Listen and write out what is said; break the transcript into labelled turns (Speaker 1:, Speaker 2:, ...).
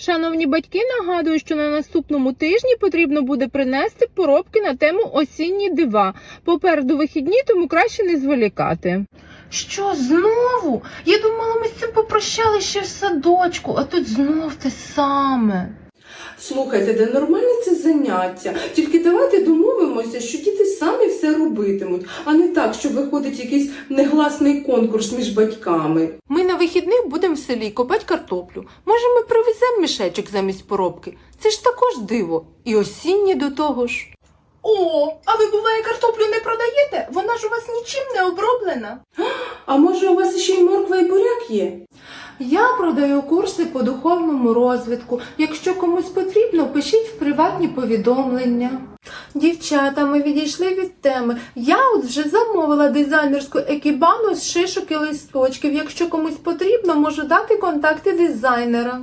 Speaker 1: Шановні батьки, нагадую, що на наступному тижні потрібно буде принести поробки на тему осінні дива. Попереду вихідні, тому краще не зволікати. Що знову? Я думала, ми з цим попрощали ще в садочку, а тут знов те саме.
Speaker 2: Слухайте, де нормальне це заняття. Тільки давайте домовимося, що діти самі все робитимуть, а не так, що виходить якийсь негласний конкурс між батьками.
Speaker 1: Вихідних будемо в селі копати картоплю. Може, ми привеземо мішечок замість поробки? Це ж також диво. І осіннє до того ж. О, а ви буває картоплю не продаєте? Вона ж у вас нічим не оброблена.
Speaker 2: А може у вас ще й морква і буряк є?
Speaker 1: Я продаю курси по духовному розвитку. Якщо комусь потрібно, пишіть приватні повідомлення. Дівчата, ми відійшли від теми. Я от вже замовила дизайнерську екібану з шишок і листочків. Якщо комусь потрібно, можу дати контакти дизайнера.